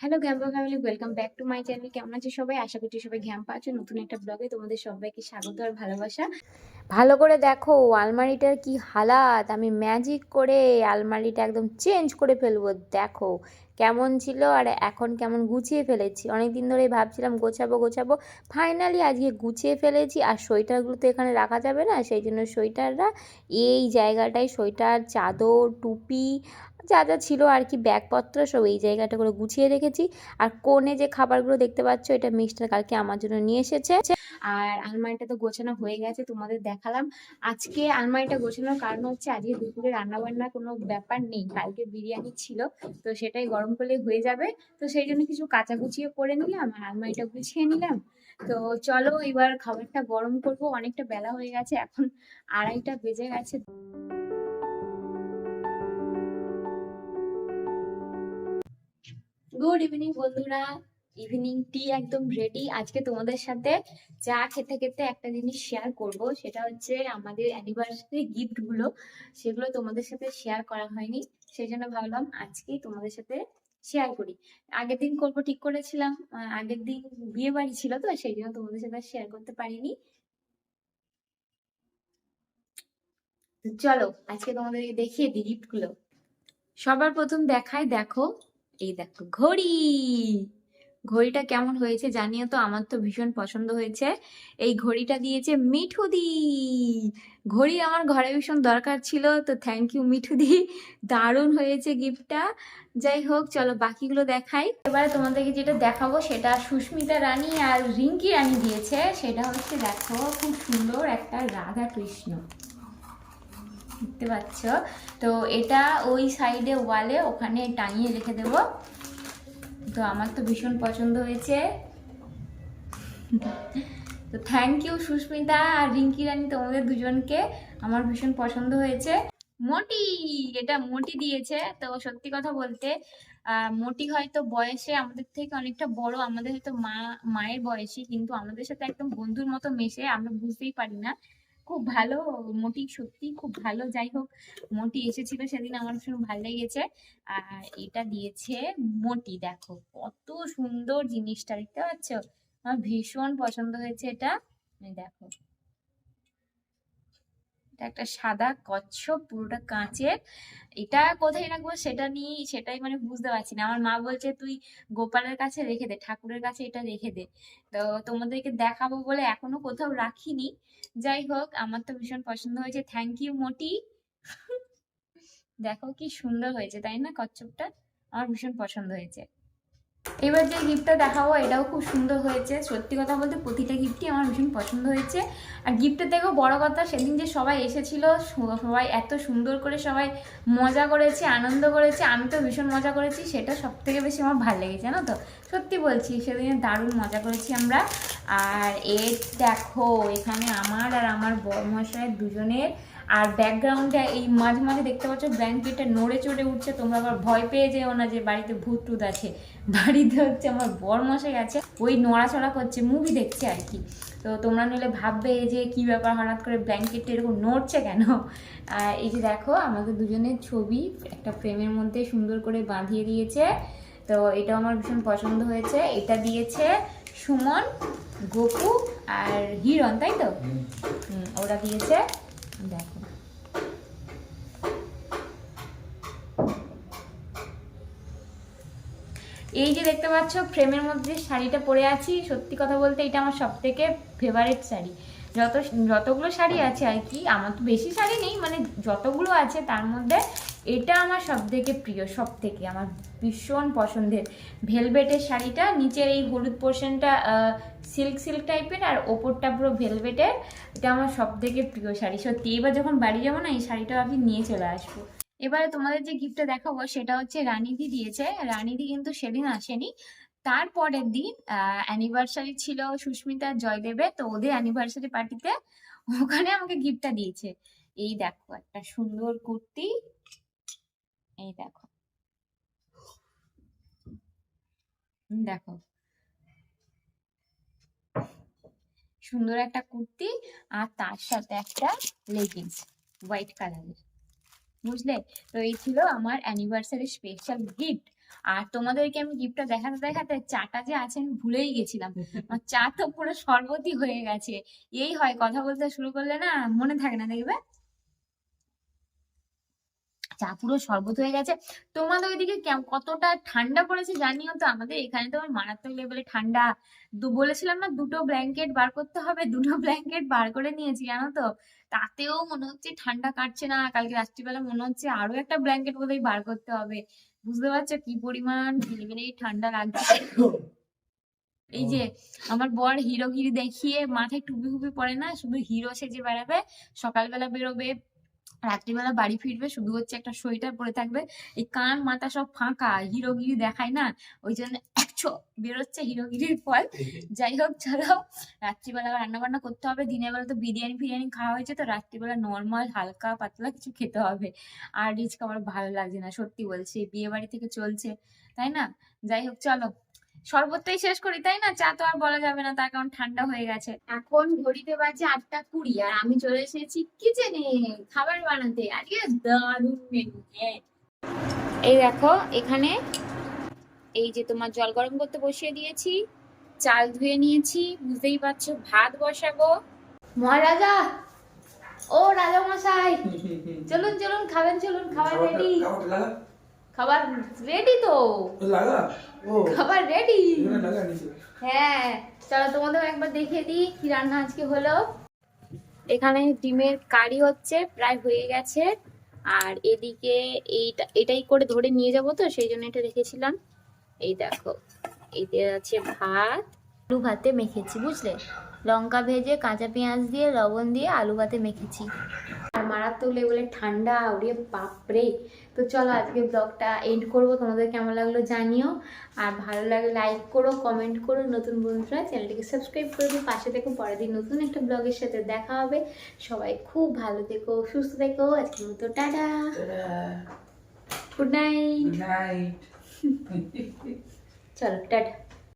Hello গ্যাম্পা family welcome back to my channel কেমন আছে সবাই? আশা করছি সবাই ঘ্যাম্পা আছে নতুন একটা ব্লগে তোমাদের সবাইকে স্বাগত আর ভালোবাসা। ভালো করে দেখো, আলমারিটার কি হালাত? আমি ম্যাজিক করে আলমারিটা একদম চেঞ্জ করে ফেলব। দেখো, কেমন ছিল আর এখন কেমন গুছিয়ে ফেলেছি। অনেক দিন ধরেই ভাবছিলাম গোছাবো গোছাবো। ফাইনালি আজকে গুছিয়ে ফেলেছি। আর সোয়েটারগুলো তো এখানে রাখা যাবে না, সেই জন্য সোয়েটাররা এই জায়গাটায় সোয়েটার, চাদর, টুপি যা যা ছিল আর কি ব্যাগপত্র সব এই জায়গাটা করে গুছিয়ে রেখেছি। আর কোণে যে খাবারগুলো দেখতে পাচ্ছ, এটা মিস্টার কালকে আমার জন্য নিয়ে এসেছে। আর আলমারিটা তো গোছানো হয়ে গেছে, তোমাদের দেখালাম। আজকে আলমারিটা গোছানোর কারণ হচ্ছে, আজকে দুপুরে রান্না বান্নার কোনো ব্যাপার নেই। কালকে বিরিয়ানি ছিল, তো সেটাই গরম করলে হয়ে যাবে। তো সেই জন্য কিছু কাচাকুচিও করে নিলাম আর আলমারিটা গুছিয়ে নিলাম। তো চলো এবার খাবারটা গরম করব। অনেকটা বেলা হয়ে গেছে, এখন আড়াইটা বেজে গেছে। গুড ইভিনিং বন্ধুরা। ইভিনিং টি একদম রেডি আজকে তোমাদের সাথে চা খেতে খেতে একটা জিনিস শেয়ার করব। সেটা হচ্ছে আমাদের অ্যানিভার্সারি গিফটগুলো সেগুলো তোমাদের সাথে শেয়ার করা হয়নি। সেই জন্য ভাবলাম আজকেই তোমাদের সাথে শেয়ার করি। আগের দিন করব ঠিক করেছিলাম। আগের দিন বিয়ে বাড়ি ছিল তো, সেই জন্য তোমাদের সাথে শেয়ার করতে পারিনি। চলো, আজকে তোমাদেরকে দেখিয়ে দিই গিফটগুলো সবার প্রথম দেখায়, দেখো। এই দেখো, ঘড়ি। ঘড়িটা কেমন হয়েছে জানিও তো আমার তো ভীষণ পছন্দ হয়েছে। এই ঘড়িটা দিয়েছে মিঠুদি। ঘড়ি আমার ঘরে ভীষণ দরকার ছিল, তো থ্যাংক ইউ মিঠুদি। দারুণ হয়েছে গিফটটা যাই হোক, চলো বাকিগুলো দেখাই। এবারে তোমাদেরকে যেটা দেখাবো সেটা সুস্মিতা রানী আর রিঙ্কি রানী দিয়েছে। সেটা হচ্ছে দেখো, খুব সুন্দর একটা রাধা কৃষ্ণ দেখতে পাচ্ছ? তো এটা ওই সাইডে ওয়ালে ওখানে টাঙিয়ে রেখে দেব। তো আমার তো ভীষণ পছন্দ হয়েছে। তো থ্যাংক ইউ সুস্মিতা আর রিঙ্কি রানী তোমাদের দুজনকে। আমার ভীষণ পছন্দ হয়েছে। মোটি, এটা মোটি দিয়েছে। তো সত্যি কথা বলতে মোটি হয়তো বয়সে আমাদের থেকে অনেকটা বড়, আমাদের হয়তো মা, মায়ের বয়সী, কিন্তু আমাদের সাথে একদম বন্ধুর মতো মেশে আমরা বুঝতেই পারি না। খুব ভালো, মোটি সত্যি খুব ভালো। যাই হোক, মোটি এসেছিল সেদিন, আমার ভীষণ ভালো লেগেছে। আর এটা দিয়েছে মোটি, দেখো কত সুন্দর জিনিসটা, দেখতে পাচ্ছ? আমার ভীষণ পছন্দ হয়েছে এটা। দেখো। এটা একটা সাদা কচ্ছপ, পুরোটা কাঁচের। এটা কোথায় রাখব সেটা নিয়ে সেটাই মানে বুঝতে পারছি না। আমার মা বলছে, তুই গোপালের কাছে রেখে দে, ঠাকুরের কাছে এটা রেখে দে। তো তোমাদেরকে দেখাবো বলে এখনও কোথাও রাখিনি। যাই হোক, আমার তো ভীষণ পছন্দ হয়েছে। থ্যাংক ইউ মোটি। দেখো কি সুন্দর হয়েছে, তাই না কচ্ছপটা? আমার ভীষণ পছন্দ হয়েছে। এবার যে গিফটটা দেখাবো, এটাও খুব সুন্দর হয়েছে। সত্যি কথা বলতে প্রতিটা গিফটই আমার ভীষণ পছন্দ হয়েছে। আর গিফটের থেকেও বড় কথা, সেদিন যে সবাই এসেছিল সবাই এত সুন্দর করে সবাই মজা করেছে, আনন্দ করেছে, আমি তো ভীষণ মজা করেছি, সেটা সব থেকে বেশি আমার ভালো লেগেছে, জানো তো? সত্যি বলছি, সেদিনে দারুণ মজা করেছি আমরা। আর এর দেখো, এখানে আমার আর আমার বড়মশাইয়ের দুজনের আর ব্যাকগ্রাউন্ডে এই মাঝে মাঝে দেখতে পাচ্ছ ব্ল্যাঙ্কেটটা নড়ে চড়ে উঠছে তোমরা আবার ভয় পেয়ে যেও না যে বাড়িতে ভূত টুত আছে। বাড়িতে হচ্ছে আমার বর মশাই আছে ওই নড়াচড়া করছে মুভি দেখছে আর কি। তো তোমরা নিলে ভাববে যে কি ব্যাপার হঠাৎ করে ব্ল্যাঙ্কেটটা এরকম নড়ছে কেন? আর এই যে দেখো আমাদের দুজনের ছবি একটা ফ্রেমের মধ্যে সুন্দর করে বাঁধিয়ে দিয়েছে। তো এটা আমার ভীষণ পছন্দ হয়েছে। এটা দিয়েছে সুমন গোপু আর হিরণ তাই তো? ওরা দিয়েছে। দেখো এই যে দেখতে পাচ্ছ ফ্রেমের মধ্যে শাড়িটা পরে আছি, সত্যি কথা বলতে এটা আমার সব থেকে ফেভারিট শাড়ি। যত, যতগুলো শাড়ি আছে আর কি, আমার তো বেশি শাড়ি নেই মানে যতগুলো আছে তার মধ্যে এটা আমার সব থেকে প্রিয় সব থেকে আমার ভীষণ পছন্দের। ভেলভেটের শাড়িটা, নিচের এই হলুদ পোর্শনটা সিল্ক সিল্ক টাইপের আর ওপরটা পুরো ভেলভেটের এটা আমার সব থেকে প্রিয় শাড়ি। সত্যি, এবার যখন বাড়ি যাব না, এই শাড়িটা আমি নিয়ে চলে আসব। এবারে তোমাদের যে গিফটটা দেখাবো সেটা হচ্ছে রানিদি দিয়েছে। রানিদি কিন্তু সেদিন আসেনি। তারপরের দিন অ্যানিভার্সারি ছিল সুস্মিতা আর জয়দেবের, তো ওদের অ্যানিভার্সারি পার্টিতে ওখানে আমাকে গিফটটা দিয়েছে। এই দেখো, একটা সুন্দর কুর্তি। এই দেখো। দেখো। সুন্দর একটা কুর্তি আর তার সাথে একটা লেগিংস হোয়াইট কালারের বুঝলে? তো এই ছিল আমার অ্যানিভার্সারি স্পেশাল গিফট আর তোমাদেরকে আমি গিফটটা দেখাতে দেখাতে চাটা যে আছে আমি ভুলেই গেছিলাম। চা তো পুরো শরবতই হয়ে গেছে। এই হয়, কথা বলতে শুরু করলে না মনে থাকে না, দেখবে? চা পুরো শরবত হয়ে গেছে। তোমাদের ওইদিকে কতটা ঠান্ডা পড়েছে জানিও তো? আমাদের এখানে তোমার মারাত্মক লেভেলে ঠান্ডা। বলেছিলাম না, দুটো ব্ল্যাঙ্কেট বার করতে হবে, দুটো ব্ল্যাঙ্কেট বার করে নিয়েছি, জানো তো? তাতেও মনে হচ্ছে ঠান্ডা কাটছে না, কালকে রাত্রিবেলা মনে হচ্ছে আরও একটা ব্ল্যাঙ্কেট বোধহয় বার করতে হবে। বুঝতে পারছ কি পরিমাণ ঝিলিমিলি ঠান্ডা লাগছে? এই যে, আমার বর হিরো গিরি দেখিয়ে মাথায় টুপি ফুপি পরে না, শুধু হিরো সেজে বেড়াবে, সকালবেলা বেরোবে রাত্রিবেলা বাড়ি ফিরবে, শুধু হচ্ছে একটা সোয়েটার পরে থাকবে। এই কান মাথা সব ফাঁকা, হিরোগিরি দেখায় না। ওই জন্য বেরোচ্ছে হিরোগিরির ফল। যাই হোক, চলো, রাত্রিবেলা রান্না বান্না করতে হবে। দিনের বেলা তো বিরিয়ানি ফিরিয়ানি খাওয়া হয়েছে, তো রাত্রিবেলা নর্মাল হালকা, পাতলা কিছু খেতে হবে। আর রিচ খাবার ভালো লাগছে না, সত্যি বলছি, বিয়ে বাড়ি থেকে চলছে, তাই না? যাই হোক, চলো। শরবতটাই শেষ করি তাই না? চা তো আর বলা যাবে না তার কারণ ঠান্ডা হয়ে গেছে। এখন ঘড়িতে বাজে আটটা কুড়ি আর আমি চলে এসেছি কিচেনে খাবার বানাতে। আজকে দারুণ মেনু এই দেখো এখানে এই যে তোমার জল গরম করতে বসিয়ে দিয়েছি চাল ধুয়ে নিয়েছি বুঝতেই পারছ ভাত বসাবো। মহারাজা! ও রাজা মশাই চলুন চলুন খাবেন চলুন খাবার রেডি খাবার রেডি তো? লাগা? ও। খাবার রেডি হ্যাঁ চলো তোমাদের একবার দেখিয়ে দিই কি রান্না আজকে হলো। এখানে ডিমের কারি হচ্ছে প্রায় হয়ে গেছে। আর এদিকে এইটা এটাই করে ধরে নিয়ে যাব তো সেই জন্য এটা রেখেছিলাম। এই দেখো এতে আছে ভাত আলু ভাতে মেখেছি বুঝলে? লঙ্কা ভেজে কাঁচা পেঁয়াজ দিয়ে লবণ দিয়ে আলু ভাতে মেখেছি। মারাত্মক লেভেলে ঠান্ডা ওরে বাপরে। তো চলো আজকে ব্লগটা এন্ড করব তোমাদের কেমন লাগল জানিও। আর ভালো লাগলে লাইক করো কমেন্ট করো নতুন বন্ধুরা চ্যানেলটিকে সাবস্ক্রাইব করে দিও পাশে থেকো পরের দিন নতুন একটা ব্লগের সাথে দেখা হবে। সবাই খুব ভালো থেকো সুস্থ থেকো আজকের মতো টাটা। গুড নাইট চলো টাটা।